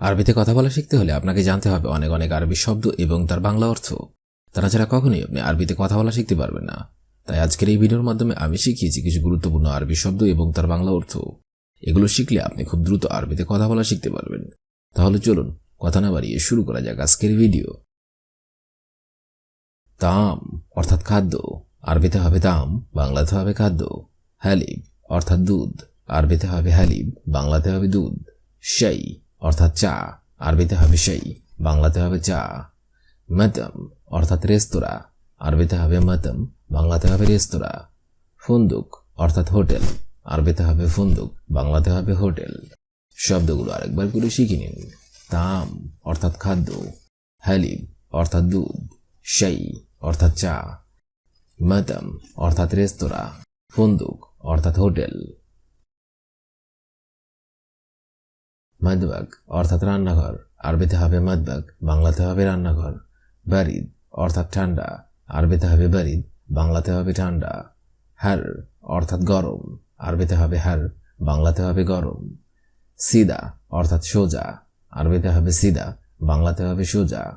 আরবিতে কথা বলা শিখতে হলে আপনাকে জানতে হবে অনেক অনেক আরবি শব্দ এবং তার বাংলা অর্থ। তারা ছাড়া কখনোই আপনি আরবিতে কথা বলা শিখতে পারবেন না। তাই আজকের এই ভিডিওর মাধ্যমে আমি শিখিয়েছি কিছু গুরুত্বপূর্ণ আরবি শব্দ এবং তার বাংলা অর্থ। এগুলো শিখলে আপনি খুব দ্রুত আরবিতে কথা বলা শিখতে পারবেন। তাহলে চলুন কথা না বাড়িয়ে শুরু করা যাক আজকের ভিডিও। তাম অর্থাৎ খাদ্য, আরবিতে হবে তাম, বাংলাতে হবে খাদ্য। হ্যালিব অর্থাৎ দুধ, আরবিতে হবে হ্যালিব বাংলাতে হবে দুধ। সেই অর্থাৎ চা। আরবিতে হবে সেই, বাংলাতে হবে চা। মতম, অর্থাৎ রেস্তোরাঁ। আরবিতে হবে মতম, বাংলাতে হবে রেস্তোরাঁ। ফুন্দুক, অর্থাৎ হোটেল। আরবিতে হবে ফুন্দুক, বাংলাতে হবে হোটেল। শব্দগুলো আরেকবার করে শিখে নিন। তাম, অর্থাৎ খাদ্য। হ্যালিব অর্থাৎ দুধ। সেই, অর্থাৎ চা। মতম, অর্থাৎ রেস্তোরাঁ। ফুন্দুক, অর্থাৎ হোটেল। মদবাগ, অর্থাৎ রান্নাঘর। আরবিতে হবে মদবাগ, বাংলাতে হবে রান্নাঘর। বারিদ, অর্থাৎ ঠান্ডা। আরবিতে হবে বারিদ, বাংলাতে হবে ঠান্ডা। হার, অর্থাৎ গরম। আরবিতে হবে হার, বাংলাতে হবে গরম। সিদা, অর্থাৎ সোজা। আরবিতে হবে সিদা, বাংলাতে হবে সোজা।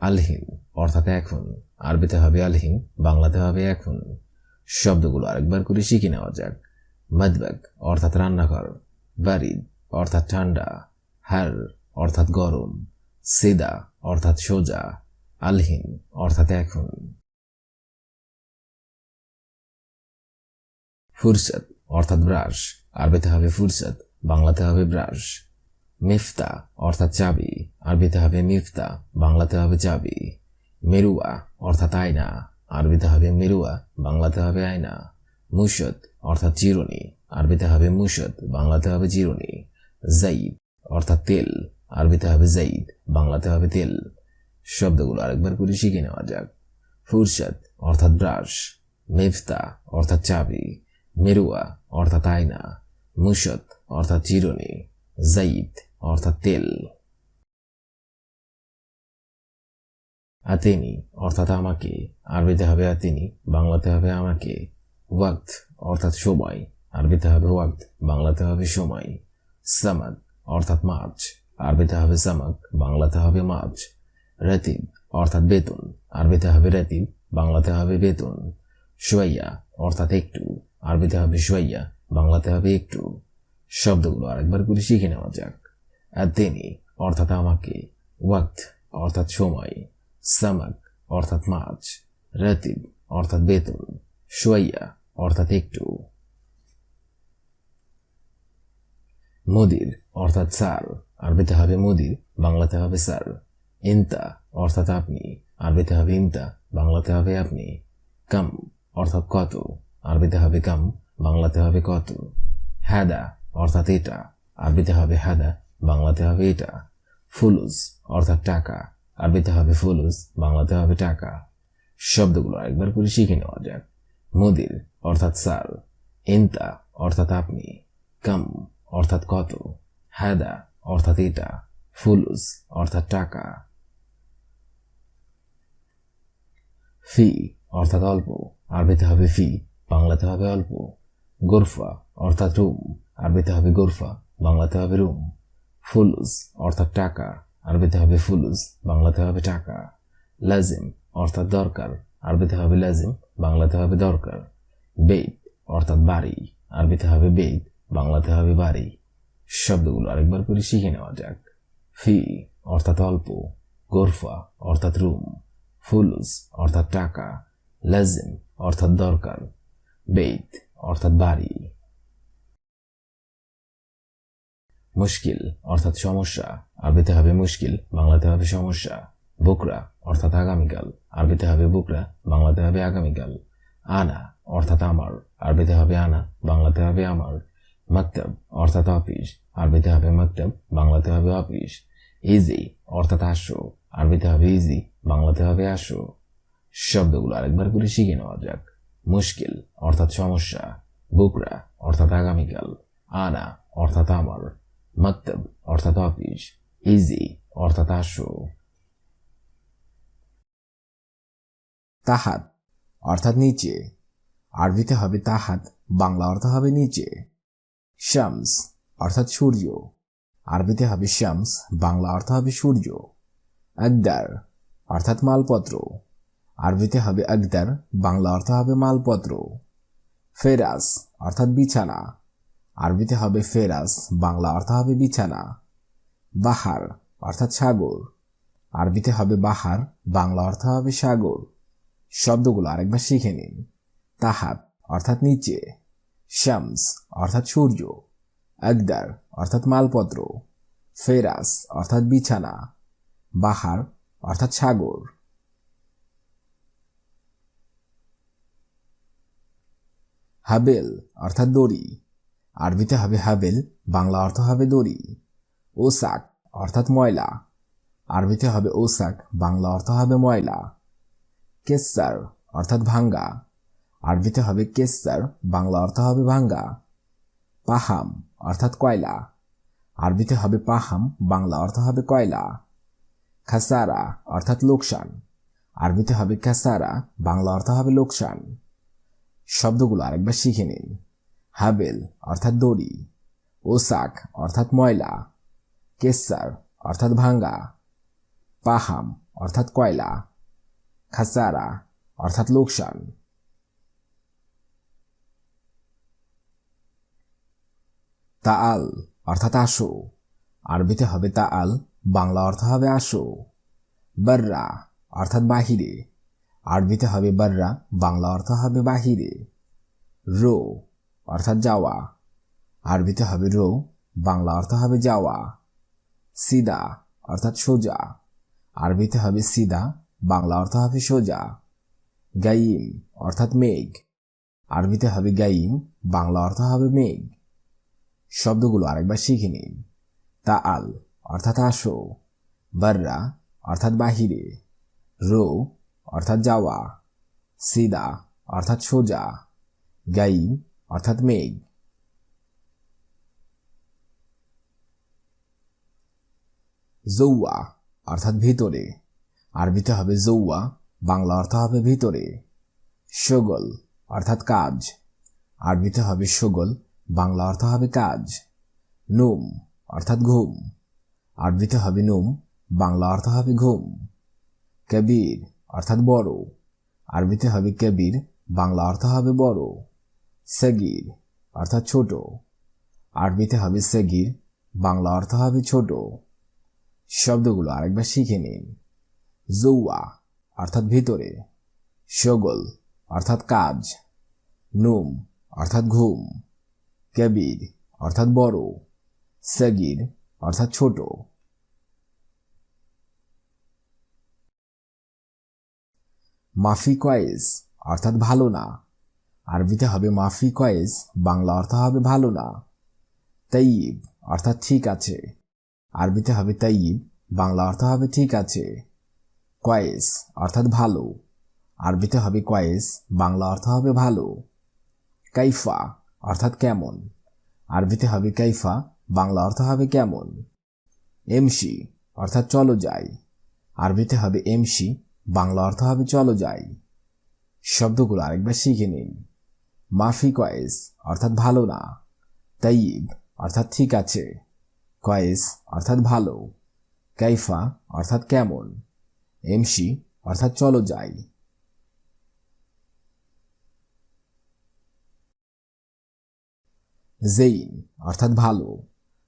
আলহিন, অর্থাৎ এখন। আরবিতে হবে আলহিন, বাংলাতে হবে এখন। শব্দগুলো আরেকবার করে শিখে নেওয়া যাক। মদবাগ, অর্থাৎ রান্নাঘর। বারিদ অর্থাৎ ঠান্ডা, হার অর্থাৎ গরম, সিদা অর্থাৎ সোজা, আলহীন অর্থাৎ এখন। ফুরসত অর্থাৎ ব্রাশ, আরবিতে হবে ফুরসত, বাংলাতে হবে ব্রাশ। মিফতা অর্থাৎ চাবি, আরবিতে হবে মিফতা, বাংলাতে হবে চাবি। মেরুয়া অর্থাৎ আয়না, আরবিতে হবে মেরুয়া, বাংলাতে হবে আয়না। মুশত অর্থাৎ চিরুনি, আরবিতে হবে মুশত বাংলাতে হবে চিরুনি। জাইদ অর্থাৎ তেল। আরবিতে হবে জাইদ বাংলাতে হবে তেল। শব্দগুলো আরেকবার করে শিখে নেওয়া যাক। ফুরসাদ অর্থাৎ ব্রাশ। মেফতা, অর্থাৎ চাবি। মেরুয়া, অর্থাৎ আয়না। মুশত, অর্থাৎ চিরুনি। জাইদ অর্থাৎ তেল। আতেনি, অর্থাৎ আমাকে। আরবিতে হবে আতেনি, বাংলাতে হবে আমাকে। ওয়াক্ত, অর্থাৎ সময়। আরবিতে হবে ওয়াক্ত, বাংলাতে হবে সময়। সামাদ অর্থাৎ মাছ, আরবিতে হবে সামাক বাংলাতে হবে মাছ। রেতিব অর্থাৎ বেতন, আরবিতে হবে রেতিব বাংলাতে হবে বেতন। সোয়াইয়া, অর্থাৎ একটু, আরবিতে হবে সোয়াইয়া, বাংলাতে হবে একটু। শব্দগুলো আরেকবার করে শিখে নেওয়া যাক। আর তিনি অর্থাৎ আমাকে। ওয়াক্ত, অর্থাৎ সময়। সামাক, অর্থাৎ মাছ। রেতিব অর্থাৎ বেতন। সোয়াইয়া, অর্থাৎ একটু। মুদির অর্থাৎ স্যার। আরবিতে হবে মুদির, বাংলাতে হবে স্যার। ইন্তা অর্থাৎ আপনি। আরবিতে হবে ইন্তা, বাংলাতে হবে আপনি। কাম অর্থাৎ কত। আরবিতে হবে কাম, বাংলাতে হবে কত। হ্যাদা অর্থাৎ এটা। আরবিতে হবে হ্যাদা, বাংলাতে হবে এটা। ফুলুস অর্থাৎ টাকা। আরবিতে হবে ফুলুস, বাংলাতে হবে টাকা। শব্দগুলো আরেকবার করে শিখে নেওয়া যাক। মুদির অর্থাৎ স্যার। ইন্তা অর্থাৎ আপনি। কাম অর্থাৎ কত? হ্যাদা অর্থাৎ এটা। ফুলুস, অর্থাৎ টাকা। ফি, অর্থাৎ অল্প। আরবিতে হবে ফি, বাংলাতে হবে অল্প। গোরফা, অর্থাৎ রুম। আরবিতে হবে গোরফা, বাংলাতে হবে রুম। ফুলুস, অর্থাৎ টাকা। আরবিতে হবে ফুলুস, বাংলাতে হবে টাকা। লাজিম, অর্থাৎ দরকার। আরবিতে হবে লাজিম, বাংলাতে হবে দরকার। বেদ অর্থাৎ বাড়ি। আরবিতে হবে বেদ বাংলাতে হবে বাড়ি। শব্দগুলো আরেকবার করে শিখে নেওয়া যাক। ফি, অর্থাৎ অল্প। গোরফা, অর্থাৎ রুম। ফুলুস, অর্থাৎ টাকা। লাজিম, অর্থাৎ দরকার। বেদ অর্থাৎ বাড়ি। মুশকিল, অর্থাৎ সমস্যা। আরবিতে হবে মুশকিল, বাংলাতে হবে সমস্যা। বুকরা, অর্থাৎ আগামীকাল। আরবিতে হবে বুকরা, বাংলাতে হবে আগামীকাল। আনা, অর্থাৎ আমার। আরবিতে হবে আনা, বাংলাতে হবে আমার। মক্তব অর্থাৎ অফিস আরবিতে হবে মক্তব বাংলাতে হবে অফিস ইজি অর্থাৎ আসো। আরবিতে হবে ইজি বাংলাতে হবে আসো। শব্দগুলো আরেকবার করে শিখে নেওয়া যাক। মুশকিল, অর্থাৎ সমস্যা। বুকরা, অর্থাৎ আগামীকাল। আনা, অর্থাৎ আমার। মক্তব অর্থাৎ অফিস ইজি অর্থাৎ আসো। তাহাত, অর্থাৎ নিচে। আরবিতে হবে তাহাত, বাংলা অর্থ হবে নিচে। শামস অর্থাৎ সূর্য। আরবিতে হবে শামস বাংলা অর্থ হবে সূর্য। আকদার অর্থাৎ মালপত্র। আরবিতে হবে আকদার বাংলা অর্থ হবে মালপত্র। ফেরাস অর্থাৎ বিছানা। আরবিতে হবে ফেরাস বাংলা অর্থ হবে বিছানা। বাহার, অর্থাৎ সাগর। আরবিতে হবে বাহার, বাংলা অর্থ হবে সাগর। শব্দগুলো আরেকবার শিখে নিন। তাহাত, অর্থাৎ নিচে। শামস, অর্থাৎ সূর্য আকদার অর্থাৎ মালপত্র, ফেরাস, অর্থাৎ বিছানা, বাহার, অর্থাৎ সাগর। হাবেল, অর্থাৎ দড়ি। আরবিতে হবে হাবেল, বাংলা অর্থ হবে দড়ি। ওসাক, অর্থাৎ ময়লা। আরবিতে হবে ওসাক, বাংলা অর্থ হবে ময়লা। কেসার, অর্থাৎ ভাঙ্গা। আরবিতে হবে কেসার, বাংলা অর্থ হবে ভাঙ্গা। পাহাম, অর্থাৎ কয়লা। আরবিতে হবে পাহাম, বাংলা অর্থ হবে কয়লা। খাসারা, অর্থাৎ লোকসান। আরবিতে হবে খাসারা, বাংলা অর্থ হবে লোকসান। শব্দগুলো আরেকবার শিখে নিন। হাবেল, অর্থাৎ দড়ি। ওসাক, অর্থাৎ ময়লা। কেসার, অর্থাৎ ভাঙ্গা। পাহাম, অর্থাৎ কয়লা। খাসারা, অর্থাৎ লোকসান। তাআল, অর্থাৎ আসো। আরবিতে হবে তাআল, বাংলা অর্থ হবে আসো। বাররা, অর্থাৎ বাহিরে। আরবিতে হবে বাররা, বাংলা অর্থ হবে বাহিরে। রো, অর্থাৎ যাওয়া। আরবিতে হবে রো, বাংলা অর্থ হবে যাওয়া। সিদা, অর্থাৎ সোজা। আরবিতে হবে সিদা, বাংলা অর্থ হবে সোজা। গাইম, অর্থাৎ মেঘ। আরবিতে হবে গাইম, বাংলা অর্থ হবে মেঘ। শব্দগুলো আরেকবার শিখে নিন। তা আল, অর্থাৎ আসো। বাররা, অর্থাৎ বাহিরে। রো, অর্থাৎ যাওয়া। সিদা, অর্থাৎ সোজা। গাই অর্থাৎ মেঘ। জৌয়া, অর্থাৎ ভিতরে। আরবিতে হবে জৌয়া, বাংলা অর্থ হবে ভিতরে। শগল অর্থাৎ কাজ। আরবিতে হবে শগল বাংলা অর্থ হবে কাজ। নুম অর্থাৎ ঘুম। আরবিতে হবে নুম, বাংলা অর্থ হবে ঘুম। কবির অর্থাৎ বড়। আরবিতে হবে কবির, বাংলা অর্থ হবে বড়। সগির অর্থাৎ ছোট। আরবিতে হবে সগির, বাংলা অর্থ হবে ছোট। শব্দগুলো আরেকবার শিখে নিন। জৌয়া অর্থাৎ ভিতরে। শগল অর্থাৎ কাজ। নুম অর্থাৎ ঘুম। কবির অর্থাৎ বড়, সগির, অর্থাৎ ছোট। মাফি কয়েস অর্থাৎ ভালো না। আরবিতে হবে মাফি কয়েস বাংলা অর্থ হবে ভালো না। তাইব অর্থাৎ ঠিক আছে। আরবিতে হবে তাইব বাংলা অর্থ হবে ঠিক আছে। কয়েস, অর্থাৎ ভালো। আরবিতে হবে কয়েস, বাংলা অর্থ হবে ভালো। কাইফা অর্থাৎ কেমন? আরবিতে হবে কাইফা, বাংলা অর্থ হবে কেমন? এমসি, অর্থাৎ চলো যাই। আরবিতে হবে এমসি, বাংলা অর্থ হবে চলো যাই। শব্দগুলো আরেকবার শিখে নিন। মাফি কয়েস, অর্থাৎ ভালো না। তাইব অর্থাৎ ঠিক আছে। কয়েস, অর্থাৎ ভালো। কাইফা, অর্থাৎ কেমন? এমসি, অর্থাৎ চলো যাই। জেইন অর্থাৎ ভালো।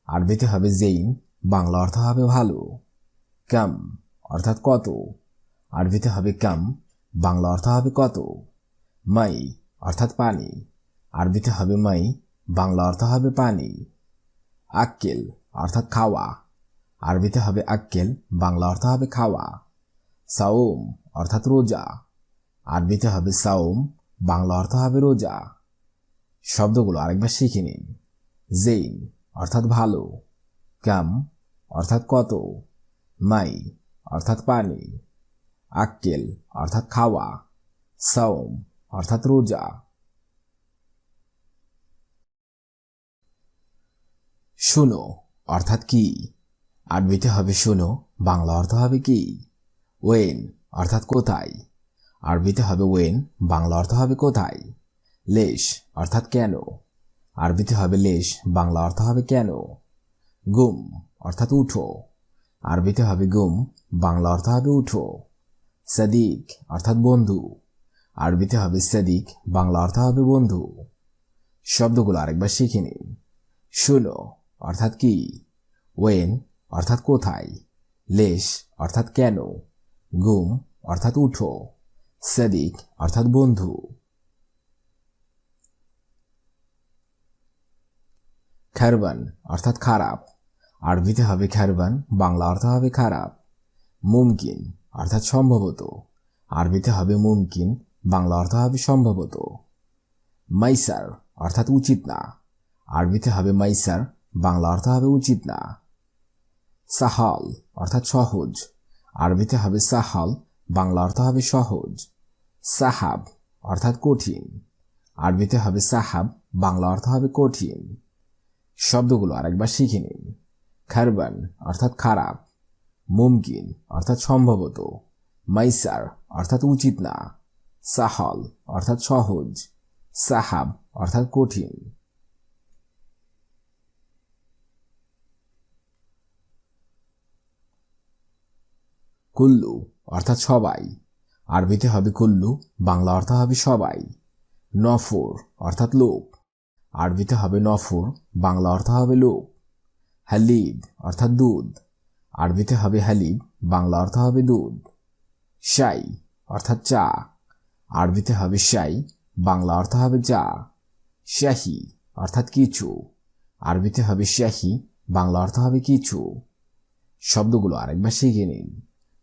আরবিতে হবে জেইন বাংলা অর্থ হবে ভালো। কাম অর্থাৎ কত। আরবিতে হবে কাম বাংলা অর্থ হবে কত। মাই অর্থাৎ পানি। আরবিতে হবে মাই বাংলা অর্থ হবে পানি। আক্কেল অর্থাৎ খাওয়া। আরবিতে হবে আক্কেল বাংলা অর্থ হবে খাওয়া। সাওম অর্থাৎ রোজা। আরবিতে হবে সাওম বাংলা অর্থ হবে রোজা। শব্দগুলো আরেকবার শিখে নিন। জেইন অর্থাৎ ভালো। কাম অর্থাৎ কত। মাই, অর্থাৎ পানি। আক্কেল, অর্থাৎ খাওয়া। সাওম, অর্থাৎ রোজা। শুনো, অর্থাৎ কি? আরবিতে হবে শুনো, বাংলা অর্থ হবে কি? ওয়েন, অর্থাৎ কোথায়? আরবিতে হবে ওয়েন, বাংলা অর্থ হবে কোথায়? লেশ, অর্থাৎ কেন? আরবিতে হবে লেশ, বাংলা অর্থ হবে কেন? গুম, অর্থাৎ উঠো। আরবিতে হবে গুম, বাংলা অর্থ হবে উঠো। সাদিক, অর্থাৎ বন্ধু। আরবিতে হবে সাদিক, বাংলা অর্থ হবে বন্ধু। শব্দগুলো আরেকবার শিখে নিন। শুনো, অর্থাৎ কি? ওয়েন অর্থাৎ কোথায়? লেশ, অর্থাৎ কেন? গুম, অর্থাৎ উঠো। সাদিক, অর্থাৎ বন্ধু। খারবান অর্থাৎ খারাপ। আরবিতে হবে খারবান, বাংলা অর্থ হবে খারাপ। মুমকিন অর্থাৎ সম্ভবত। আরবিতে হবে মুমকিন, বাংলা অর্থ হবে সম্ভবত। মাইসার অর্থাৎ উচিত না। আরবিতে হবে মাইসার, বাংলা অর্থ হবে উচিত না। সাহাল অর্থাৎ সহজ। আরবিতে হবে সাহাল, বাংলা অর্থ হবে সহজ। সাহাব অর্থাৎ কঠিন। আরবিতে হবে সাহাব, বাংলা অর্থ হবে কঠিন। শব্দগুলো আরেকবার শিখে নিন। খারবান অর্থাৎ খারাপ, মুমকিন অর্থাৎ সম্ভবত, মাইসার অর্থাৎ উচিত না, সাহল অর্থাৎ সহজ, সাহাব অর্থাৎ কঠিন। কুল্লু অর্থাৎ সবাই, আরবিতে হবে কুল্লু, বাংলা অর্থ হবে সবাই। নফর অর্থাৎ লোক আরবিতে হবে নফর, বাংলা অর্থ হবে লোক। হালিব অর্থাৎ দুধ। আরবিতে হবে হালিব বাংলা অর্থ হবে দুধ। শাই অর্থাৎ চা। আরবিতে হবে শাই, বাংলা অর্থ হবে চা। শাহি অর্থাৎ কিছু। আরবিতে হবে শাহি, বাংলা অর্থ হবে কিছু। শব্দগুলো আরেকবার শিখে নিন।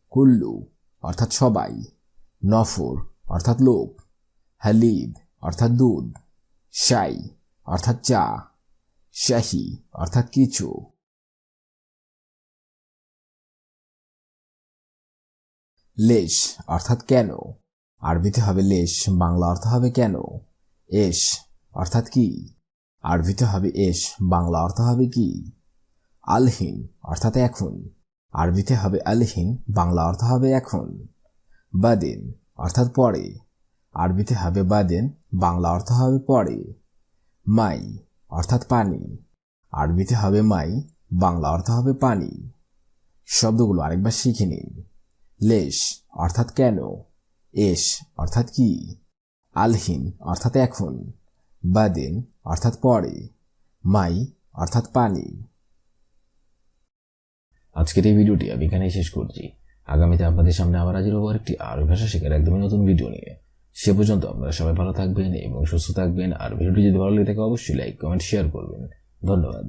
কুল্লু অর্থাৎ সবাই। নফর অর্থাৎ লোক। হালিব অর্থাৎ দুধ। শাই অর্থাৎ চা, শাহি, অর্থাৎ কিছু। লেশ, অর্থাৎ কেন? আরবিতে হবে লেশ, বাংলা অর্থ হবে কেন? এস অর্থাৎ কি? আরবিতে হবে এস বাংলা অর্থ হবে কি? আলহীন, অর্থাৎ এখন। আরবিতে হবে আলহীন, বাংলা অর্থ হবে এখন। বাদেন, অর্থাৎ পরে। আরবিতে হবে বাদেন, বাংলা অর্থ হবে পরে। মাই, অর্থাৎ পানি। আরবিতে হবে মাই, বাংলা অর্থ হবে পানি। শব্দগুলো আরেকবার শিখে নিন। লেশ, অর্থাৎ কেন? এস অর্থাৎ কি? আলহীন, অর্থাৎ এখন। বাদেন, অর্থাৎ পরে। মাই, অর্থাৎ পানি। আজকের এই ভিডিওটি আমি এখানেই শেষ করছি। আগামীতে আপনাদের সামনে আবার হাজির হব একটি আরবি ভাষা শেখার একদমই নতুন ভিডিও নিয়ে। সে পর্যন্ত আপনারা সবাই ভালো থাকবেন এবং সুস্থ থাকবেন। আর ভিডিওটি যদি ভালো লাগে থাকে, অবশ্যই লাইক কমেন্ট শেয়ার করবেন। ধন্যবাদ।